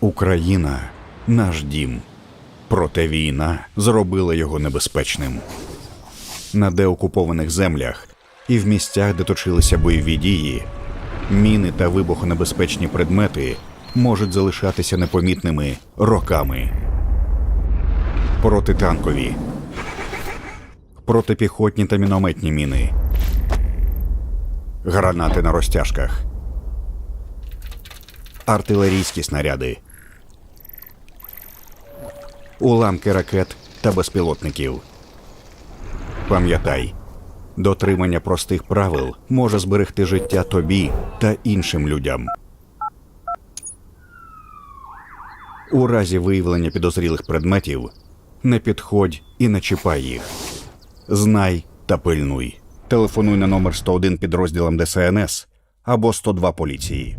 Україна наш дім. Проте війна зробила його небезпечним. На деокупованих землях і в місцях, де точилися бойові дії, міни та вибухонебезпечні предмети можуть залишатися непомітними роками. Протитанкові, протипіхотні та мінометні міни, гранати на розтяжках, артилерійські снаряди, уламки ракет та безпілотників. Пам'ятай, дотримання простих правил може зберегти життя тобі та іншим людям. У разі виявлення підозрілих предметів не підходь і не чіпай їх. Знай та пильнуй. Телефонуй на номер 101 підрозділам ДСНС або 102 поліції.